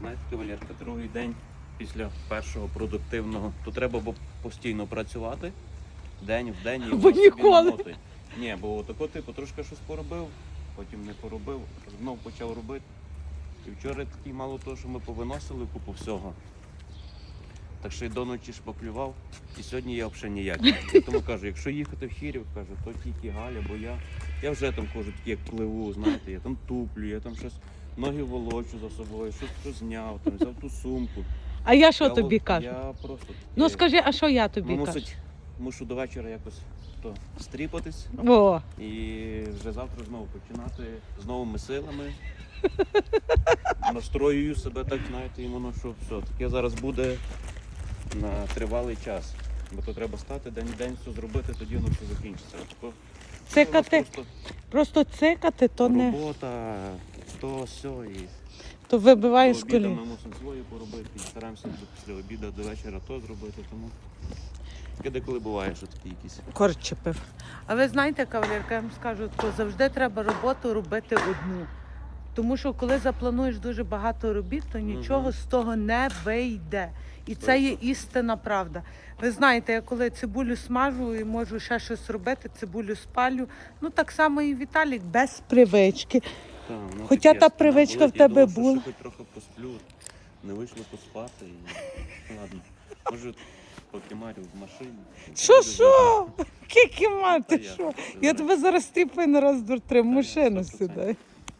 Знаєте, кавалерка, другий день після першого продуктивного, то треба бо постійно працювати день в день і Бо собі ніколи. намотує. Ні, бо тако типу трошки щось поробив, потім не поробив, знов почав робити. І вчора такий мало того, що ми повиносили купу всього. Так що й до ночі шпаклював, і сьогодні я взагалі ніякий. Я тому кажу, якщо їхати в Хірів, кажу, то тільки Галя, бо я, я вже там кажу, такий, як пливу, знаєте, я там туплю, я там щось ноги волочу за собою, щось, щось зняв, там взяв ту сумку. А я що Я тобі от- кажу? Я просто Ну скажи, а що я тобі ну, кажу? мусить, мушу до вечора якось то стріпатись О, і вже завтра знову починати з новими силами. Настроюю себе так, знаєте, і воно що все. Таке зараз буде на тривалий час. Бо то треба стати день в день все зробити, тоді воно все закінчиться. А тако- цикати, Просто просто цикати, то не робота, то все. І то вибиваєш з до обіду колін. ми мусимо своє поробити, і стараємося після обіду до вечора то зробити. Тому таке деколи буває, що такі якісь. Корче пив. А ви знаєте, кавалерка, я вам скажу, то завжди треба роботу робити одну. Тому що коли заплануєш дуже багато робіт, то нічого з того не вийде. І це є істина правда. Ви знаєте, я коли цибулю смажу і можу ще щось робити, цибулю спалю. Ну так само і Віталік без привички. Та, ну, Хоча та привичка в тебе була. хоч трохи посплю, не вийшло поспати. І... Ладно, може поки Марю в машині. Що, що? Кікі мати, я що? Я тебе зараз тіпаю на раз, два, три, в машину 100%. сідай.